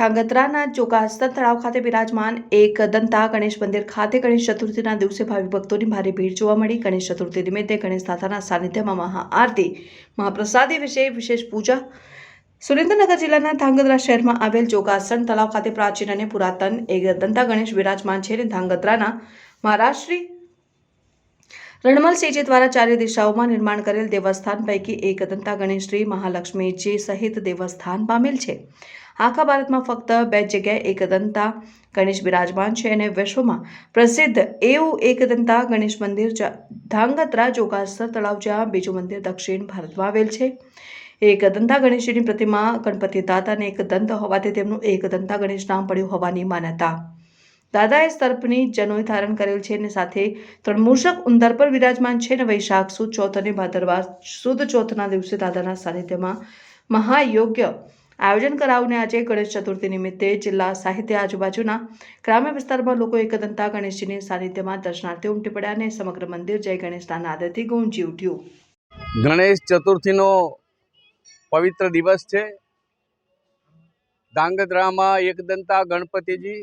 થાંગત્રાના ચોકાસ્તર તળાવ ખાતે બિરાજમાન એક દંતા ગણેશ મંદિર ખાતે ગણેશ ચતુર્થીના દિવસે ભાવિ ભક્તોની ભારે ભીડ જોવા મળી. ગણેશ ચતુર્થી નિમિત્તે ગણેશ દાદાના સાનિધ્યમાં મહાઆરતી, મહાપ્રસાદી વિશે વિશેષ પૂજા. સુરેન્દ્રનગર જિલ્લાના ધાંગધ્રા શહેરમાં આવેલ જોગાસણ તળાવ ખાતે પ્રાચીન અને પુરાતન એક દંતા ગણેશ બિરાજમાન છે ધાંગધ્રાના મહારાષ્ટ્રી રણમલસિંહજી દ્વારા ચારે દિશાઓમાં નિર્માણ કરેલ દેવસ્થાન પૈકી એક દંતા ગણેશશ્રી મહાલક્ષ્મીજી સહિત દેવસ્થાન પામેલ છે. આખા ભારતમાં ફક્ત બે જગ્યાએ એકદંતા ગણેશ બિરાજમાન છે અને વિશ્વમાં પ્રસિદ્ધ એવું એકદંતા ગણેશ મંદિર ધાંગત્રા જોગાસર તળાવ જ્યાં બીજું મંદિર દક્ષિણ ભારતમાં આવેલ છે. એક દંતા ગણેશજીની પ્રતિમા ગણપતિ દાદાને એક દંત હોવાથી તેમનું એક દંતા ગણેશ નામ પડ્યું હોવાની માન્યતા. દાદાએ સર્પની જનોય ધારણ કરેલ છે અને સાથે ત્રણ મૂષક ઉંદર પર વિરાજમાન છે અને વૈશાખ સુદ ચોથ અને ભાદરવા સુદ ચોથના દિવસે દાદાના સાનિધ્યમાં મહાયોગ્ય આયોજન કરાવને આજે ગણેશ ચતુર્થી નિમિત્તે જિલ્લા સાહિત્ય આજુબાજુના ગ્રામ્ય વિસ્તારમાં લોકો એકદંતા ગણેશજીની સાનિધ્યમાં દર્શનાર્થીઓ ઉમટી પડ્યા અને સમગ્ર મંદિર જય ગણેશના નાદથી ગુંજી ઉઠ્યું. ગણેશ ચતુર્થીનો પવિત્ર દિવસ છે. ધાંગધ્રામાં એકદંતા ગણપતિજી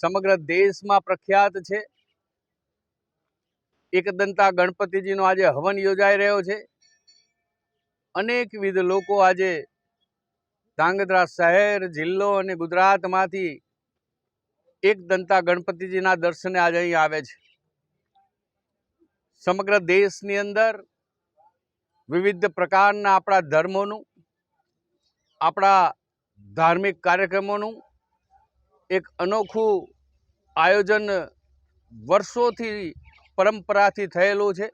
સમગ્ર દેશમાં પ્રખ્યાત છે. એકદંતા ગણપતિજીનો આજે હવન યોજાઈ રહ્યો છે. અનેકવિધ લોકો આજે ધાંગધ્રા શહેર, જિલ્લો અને ગુજરાતમાંથી એકદંતા ગણપતિજીના દર્શને આજે અહીં આવે છે. સમગ્ર દેશની અંદર વિવિધ પ્રકારના આપણા ધર્મોનું, આપણા ધાર્મિક કાર્યક્રમોનું એક અનોખું આયોજન વર્ષોથી પરંપરાથી થયેલું છે.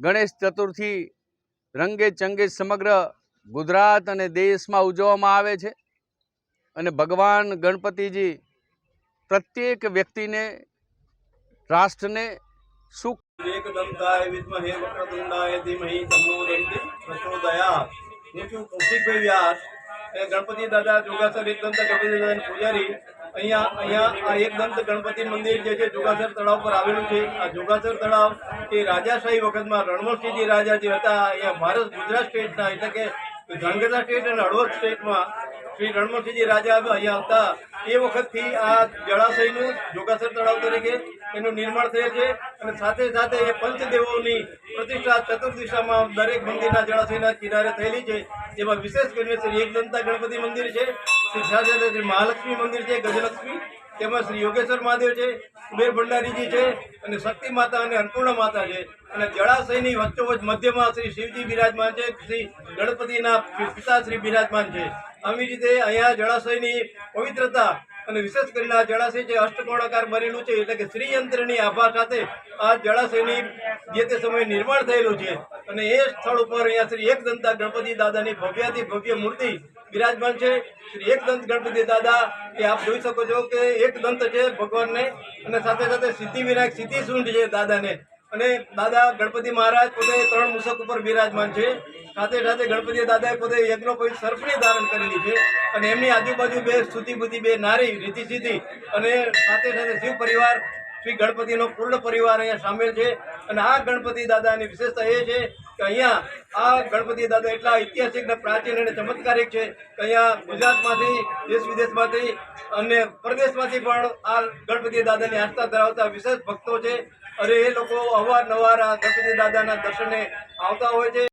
ગણેશ ચતુર્થી રંગે ચંગે સમગ્ર ગુજરાત અને દેશમાં ઉજવવામાં આવે છે અને ભગવાન ગણપતિજી પ્રત્યેક વ્યક્તિને રાષ્ટ્રને સુખ एकदंताय विद्महे वक्रतुंडाय धीमहि तन्नो दंती प्रचोदयात् હું છું કૌશિકભાઈ વ્યાસ એ ગણપતિ દાદા જોગાસર એકદંત ગણપતિ દાદાના પૂજારી અહીંયા અહીંયા આ એકદંત ગણપતિ મંદિર જે છે જોગાસર તળાવ પર આવેલું છે આ જોગાસર તળાવ એ રાજાશાહી વખતમાં રણવરસિંહજી રાજા જે હતા અહીંયા ભારત ગુજરાત સ્ટેટના એટલે કે ધાંગધ્રા સ્ટેટ અને હળવદ સ્ટેટમાં શ્રી રણમલસિંહજી રાજા અહીંયા હતા એ વખતથી આ જળાશયનું જોગાસર તળાવ તરીકે એનું નિર્માણ થયેલ છે અને સાથે સાથે એ પંચદેવોની પ્રતિષ્ઠા ચતુર્દિશામાં દરેક મંદિરના જળાશયના કિનારે થયેલી છે. જેમાં વિશેષ કરીને શ્રી એકદંતા ગણપતિ મંદિર છે શ્રી મહાલક્ષ્મી મંદિર છે, ગજલક્ષ્મી. તેમાં શ્રી યોગેશ્વર મહાદેવ છે, કુબેર ભંડારીજી છે અને શક્તિ માતા અને અન્નપૂર્ણા માતા છે. અને જળાશયની વચ્ચોવચ મધ્યમાં શ્રી શિવજી બિરાજમાન છે, શ્રી ગણપતિના પિતા શ્રી બિરાજમાન છે. આવી રીતે અહીંયા જળાશયની પવિત્રતા અને વિશેષ કરીને આ જળાશય જે અષ્ટકોણાકાર બનેલું છે, એટલે કે શ્રીયંત્રની આભા સાથે આ જળાશયની જે તે સમયે નિર્માણ થયેલું છે. અને એ સ્થળ ઉપર અહીંયા શ્રી એક દંતા ગણપતિ દાદાની ભવ્યાથી ભવ્ય મૂર્તિ બિરાજમાન છે. શ્રી એકદંત ગણપતિ દાદા એ આપ જોઈ શકો છો કે એક દંત છે ભગવાનને. અને સાથે સાથે સિદ્ધિ વિનાયક, સિદ્ધિ સૂંઢ છે દાદાને. અને દાદા ગણપતિ મહારાજ પોતે ત્રણ મુસક ઉપર બિરાજમાન છે. સાથે સાથે ગણપતિ દાદાએ પોતે યજ્ઞોપવિત સર્પની ધારણ કરેલી છે. અને એમની આજુબાજુ બે સ્તુતિ બુદ્ધિ, બે નારી રીતિ સિદ્ધિ અને સાથે સાથે શિવ પરિવાર, શ્રી ગણપતિનો પૂર્ણ પરિવાર અહીંયા સામેલ છે. અને આ ગણપતિ દાદાની વિશેષતા એ છે કે અહીંયા આ ગણપતિ દાદા એટલા ઐતિહાસિક ને પ્રાચીન અને ચમત્કારિક છે કે અહીંયા ગુજરાતમાંથી, દેશ વિદેશમાંથી અને પરદેશમાંથી પણ આ ગણપતિ દાદાની આસ્થા ધરાવતા વિશેષ ભક્તો છે. અને એ લોકો અવારનવાર આ ગણપતિ દાદાના દર્શને આવતા હોય છે.